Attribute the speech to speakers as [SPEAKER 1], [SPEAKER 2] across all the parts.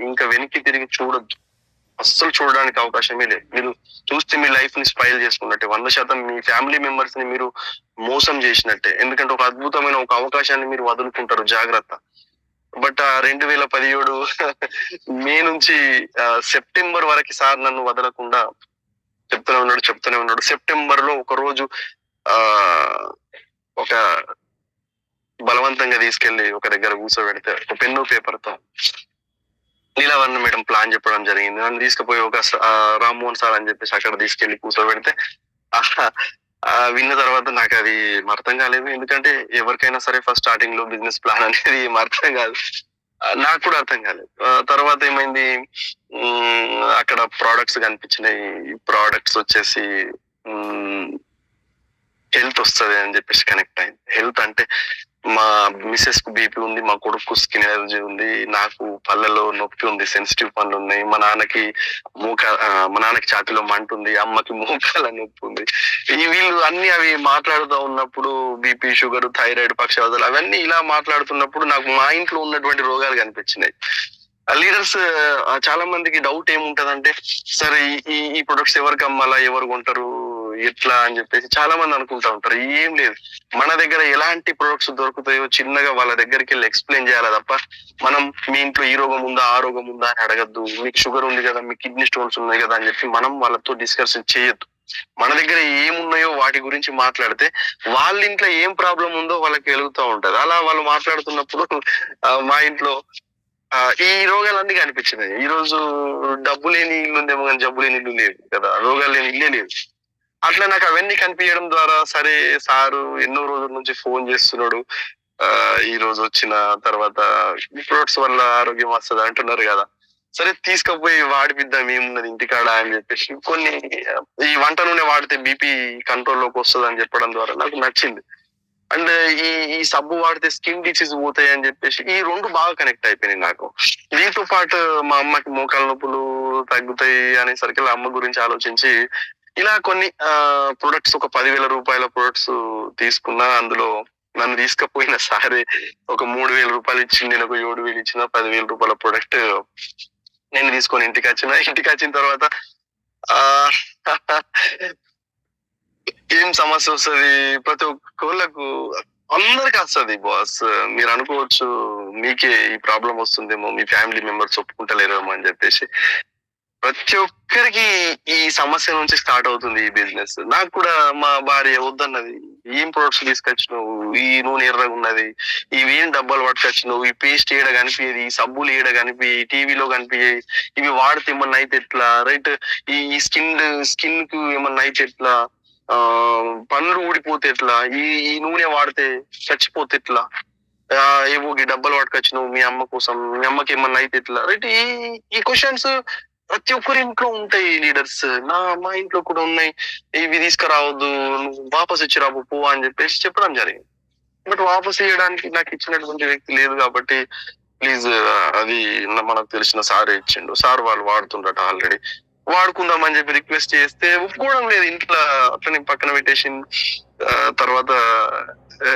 [SPEAKER 1] ఇంకా వెనక్కి తిరిగి చూడొద్దు. అస్సలు చూడడానికి అవకాశమే లేదు. మీరు చూస్తే మీ లైఫ్ని స్పైల్ చేసుకున్నట్టే. వంద శాతం మీ ఫ్యామిలీ మెంబర్స్ని మీరు మోసం చేసినట్టే. ఎందుకంటే ఒక అద్భుతమైన ఒక అవకాశాన్ని మీరు వదులుకుంటారు జాగ్రత్త. బట్ ఆ రెండు వేల పదిహేడు మే నుంచి సెప్టెంబర్ వరకు సార్ నన్ను వదలకుండా చెప్తూనే ఉన్నాడు చెప్తూనే ఉన్నాడు. సెప్టెంబర్లో ఒక రోజు ఆ ఒక బలవంతంగా తీసుకెళ్ళి ఒక దగ్గర కూర్చోబెడితే ఒక pen paper Neelavarna madam plan చెప్పడం జరిగింది. నన్ను తీసుకుపోయి ఒక రామ్మోహన్ సార్ అని చెప్పేసి అక్కడ తీసుకెళ్ళి కూర్చోబెడితే విన్న తర్వాత నాకు అది అర్థం కాలేదు. ఎందుకంటే ఎవరికైనా సరే ఫస్ట్ స్టార్టింగ్లో బిజినెస్ ప్లాన్ అనేది అర్థం కాదు. నాకు కూడా అర్థం కాలేదు. తర్వాత ఏమైంది? అక్కడ ప్రోడక్ట్స్ కనిపించినాయి. ప్రోడక్ట్స్ వచ్చేసి హెల్త్ వస్తుంది అని చెప్పేసి కనెక్ట్ అయింది. హెల్త్ అంటే మా మిసెస్కు బీపీ ఉంది మా కొడుకు స్కిన్ ఎలర్జీ ఉంది నాకు పళ్ళలో నొప్పి ఉంది సెన్సిటివ్ పనులు ఉన్నాయి మా నాన్నకి మూక మా నాన్నకి ఛాతిలో మంట ఉంది అమ్మకి మూకాల నొప్పి ఉంది. ఈ వీళ్ళు అన్ని అవి మాట్లాడుతూ ఉన్నప్పుడు బీపీ షుగర్ థైరాయిడ్ పక్షవాతాలు అవన్నీ ఇలా మాట్లాడుతున్నప్పుడు నాకు మా ఇంట్లో ఉన్నటువంటి రోగాలు కనిపించినాయి. లీడర్స్ చాలా మందికి డౌట్ ఏముంటదంటే సరే ఈ- ఈ ఈ ప్రొడక్ట్స్ ఎవరికి అమ్మాలా ఎవరు కొంటారు? ఎట్లా అని చెప్పేసి చాలా మంది అనుకుంటా ఉంటారు. ఏం లేదు. మన దగ్గర ఎలాంటి ప్రొడక్ట్స్ దొరుకుతాయో చిన్నగా వాళ్ళ దగ్గరికి వెళ్ళి ఎక్స్ప్లెయిన్ చేయాలి తప్ప మనం మీ ఇంట్లో ఈ రోగం ఉందా ఆ రోగం ఉందా అని అడగద్దు. మీకు షుగర్ ఉంది కదా మీ కిడ్నీ స్టోన్స్ ఉన్నాయి కదా అని చెప్పి మనం వాళ్ళతో డిస్కషన్ చేయొద్దు. మన దగ్గర ఏమున్నాయో వాటి గురించి మాట్లాడితే వాళ్ళ ఇంట్లో ఏం ప్రాబ్లం ఉందో వాళ్ళకి వెలుగుతూ ఉంటది. అలా వాళ్ళు మాట్లాడుతున్నప్పుడు మా ఇంట్లో ఈ రోగాలన్నీ కనిపించినాయి. ఈ రోజు డబ్బు లేని ఇల్లు ఉందేమో కానీ జబ్బు లేని ఇల్లు లేదు కదా. రోగాలు లేని ఇల్లే లేదు. అట్లా నాకు అవన్నీ కనిపించడం ద్వారా సరే సారు ఎన్నో రోజుల నుంచి ఫోన్ చేస్తున్నాడు. ఆ ఈ రోజు వచ్చిన తర్వాత ప్రొడక్ట్స్ వల్ల ఆరోగ్యం వస్తుంది అంటున్నారు కదా. సరే తీసుకుపోయి వాడిపిద్దాం ఏమున్నది ఇంటికాడ అని చెప్పేసి కొన్ని ఈ వంట నూనె వాడితే బీపీ కంట్రోల్లోకి వస్తుంది అని చెప్పడం ద్వారా నాకు నచ్చింది. అండ్ ఈ ఈ సబ్బు వాడితే స్కిన్ డిసీజ్ పోతాయి అని చెప్పేసి ఈ రెండు బాగా కనెక్ట్ అయిపోయినాయి నాకు. దీంతో పాటు మా అమ్మకి మోకాల నొప్పులు తగ్గుతాయి అనేసరికి అమ్మ గురించి ఆలోచించి ఇలా కొన్ని ప్రొడక్ట్స్ ఒక పదివేల రూపాయల ప్రొడక్ట్స్ తీసుకున్నా అందులో నన్ను తీసుకుపోయిన సారే ఒక మూడు వేల రూపాయలు ఇచ్చింది నేను ఒక ఏడు వేలు ఇచ్చిన పదివేల రూపాయల ప్రొడక్ట్ నేను తీసుకొని ఇంటికి వచ్చిన. ఇంటికి వచ్చిన తర్వాత ఆ ఏం సమస్య వస్తుంది? ప్రతి ఒక్కళ్ళకు అందరికి వస్తుంది బాస్ మీరు అనుకోవచ్చు మీకే ఈ ప్రాబ్లం వస్తుందేమో మీ ఫ్యామిలీ మెంబర్స్ ఒప్పుకుంటలేరేమో అని చెప్పేసి. ప్రతి ఒక్కరికి ఈ సమస్య నుంచి స్టార్ట్ అవుతుంది ఈ బిజినెస్. నాకు కూడా మా భార్య వద్దన్నది ఏం ప్రొడక్ట్స్ తీసుకొచ్చినావు? ఈ నూనె ఎర్రగా ఉన్నది ఇవి ఏం డబ్బాలు పట్టుకొచ్చినావు ఈ పేస్ట్ ఏడ కనిపించేది ఈ సబ్బులు ఏడ కనిపి టీవీలో కనిపించేది ఇవి వాడితే ఏమన్నా అయితే ఎట్లా? రైట్ ఈ స్కిన్ స్కిన్కు ఏమన్నా అయితే ఎట్లా? ఆ పనులు ఊడిపోతే ఎట్లా? ఈ ఈ నూనె వాడితే చచ్చిపోతే ఎట్లా? ఏవో ఈ పట్టుకొచ్చినావు మీ అమ్మ కోసం మీ అమ్మకి ఏమన్నా అయితే ఎట్లా? రైట్ ఈ ఈ క్వశ్చన్స్ ప్రతి ఒక్కరి ఇంట్లో ఉంటాయి లీడర్స్ నా మా ఇంట్లో కూడా ఉన్నాయి. ఇవి తీసుకురావద్దు నువ్వు వాపస్ ఇచ్చి రాబో పో అని చెప్పేసి చెప్పడం జరిగింది. బట్ వాపస్ ఇవ్వడానికి నాకు ఇచ్చినటువంటి వ్యక్తి లేదు కాబట్టి ప్లీజ్ అది మనకు తెలిసిన సార్ ఇచ్చిండు. సార్ వాళ్ళు వాడుతుండట ఆల్రెడీ వాడుకుందామని చెప్పి రిక్వెస్ట్ చేస్తే ఒప్పుకోవడం లేదు. ఇంట్లో అట్లనే పక్కన పెట్టేసి తర్వాత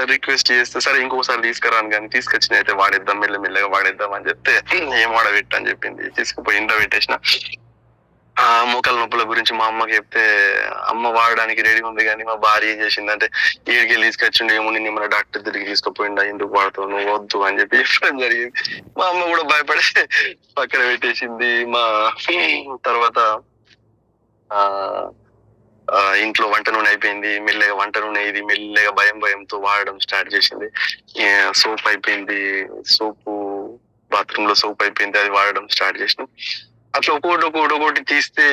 [SPEAKER 1] రిక్వెస్ట్ చేస్తే సరే ఇంకోసారి తీసుకురాను కానీ తీసుకొచ్చిన అయితే వాడేద్దాం మెల్లమెల్లగా వాడేద్దాం అని చెప్తే ఏం వాడబెట్ట అని చెప్పింది. తీసుకుపోయి ఇంట్లో పెట్టేసిన. ఆ మోకాల నొప్పుల గురించి మా అమ్మకి చెప్తే అమ్మ వాడడానికి రెడీ ఉంది కానీ మా భార్య ఏం చేసిందంటే ఏడికి తీసుకొచ్చిండు ఏముంది నిన్న డాక్టర్ దగ్గరికి తీసుకుపోయిండా ఎందుకు వాడతావు నువ్వు వద్దు అని చెప్పి చెప్పడం జరిగింది. మా అమ్మ కూడా భయపడి పక్కన పెట్టేసింది. మా తర్వాత ఆ, ఇంట్లో వంట నూనె అయిపోయింది మెల్లగా వంట నూనె ఇది మెల్లగా భయం భయంతో వాడడం స్టార్ట్ చేసింది. సోప్ అయిపోయింది సోపు బాత్రూమ్లో సోప్ అయిపోయింది అది వాడడం స్టార్ట్ చేసినాం. అట్లా ఒక్కొక్కటి ఒక్కొక్కటి ఒక్కొక్కటి తీస్తే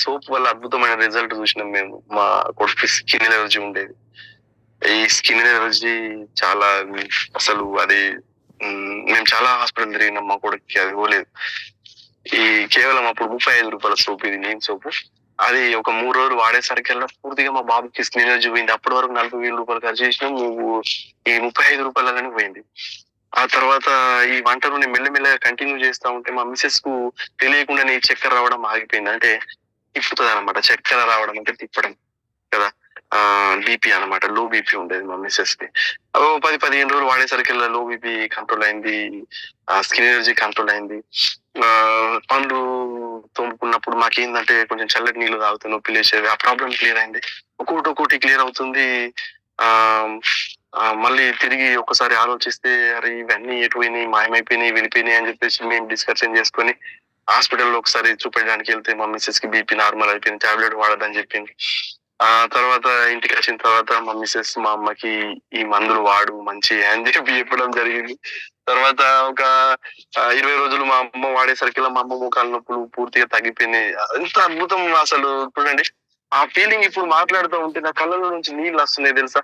[SPEAKER 1] సోప్ వల్ల అద్భుతమైన రిజల్ట్ చూసినాం మేము. మా కొడుకు స్కిన్ ఎలర్జీ ఉండేది. ఈ స్కిన్ ఎలర్జీ చాలా అసలు అది మేము చాలా హాస్పిటల్ తిరిగినాం మా కొడుకుకి అది పోలేదు. ఈ కేవలం అప్పుడు ముప్పై ఐదు రూపాయల సోప్ ఇది నేను సోపు. అది ఒక మూడు రోజులు వాడేసరికల్లా పూర్తిగా మా బాబుకి స్క్రీన్ పోయింది అప్పటి వరకు నలభై వేల రూపాయలు ఖర్చు చేసినాం నువ్వు ఈ ముప్పై ఐదు రూపాయలనే పోయింది. ఆ తర్వాత ఈ వంట నేను మెల్లమెల్లగా కంటిన్యూ చేస్తా ఉంటే మా మిసెస్కు తెలియకుండానే ఈ చక్కెర రావడం ఆగిపోయింది. అంటే తిప్పుతుంది అనమాట చక్కెర రావడం అంటే తిప్పడం కదా. ఆ బీపీ అన్నమాట. లో బీపీ ఉండేది మా మిసెస్కి. ఓ పది పదిహేను రోజులు వాడేసరికి లో బీపీ కంట్రోల్ అయింది. స్కిన్ ఎనర్జీ కంట్రోల్ అయింది. ఆ, పండ్లు తోముకున్నప్పుడు మాకేందంటే కొంచెం చల్లటి నీళ్ళు తాగుతూ నొప్పి లేచేవి. ఆ ప్రాబ్లం క్లియర్ అయింది. ఒక్కొక్కటి ఒక్కొక్కటి క్లియర్ అవుతుంది. ఆ మళ్ళీ తిరిగి ఒకసారి ఆలోచిస్తే అరే ఇవన్నీ ఎటుపోయినాయి మాయమైపోయినాయి వెళ్ళిపోయినాయి అని చెప్పేసి మేము డిస్కషన్ చేసుకొని హాస్పిటల్లో ఒకసారి చూపించడానికి వెళ్తే మా మిస్సెస్కి బీపీ నార్మల్ అయిపోయింది. టాబ్లెట్ వాడదని చెప్పింది. ఆ తర్వాత ఇంటికి వచ్చిన తర్వాత మా మిస్సెస్ మా అమ్మకి ఈ మందులు వాడు మంచి అని చెప్పి చెప్పడం జరిగింది. తర్వాత ఒక ఇరవై రోజులు మా అమ్మ వాడేసరికి మా అమ్మ ముఖాల నొప్పులు పూర్తిగా తగ్గిపోయినాయి. ఎంత అద్భుతం అసలు చూడండి. ఆ ఫీలింగ్ ఇప్పుడు మాట్లాడుతూ ఉంటే నా కళ్ళలో నుంచి నీళ్ళు వస్తున్నాయి తెలుసా?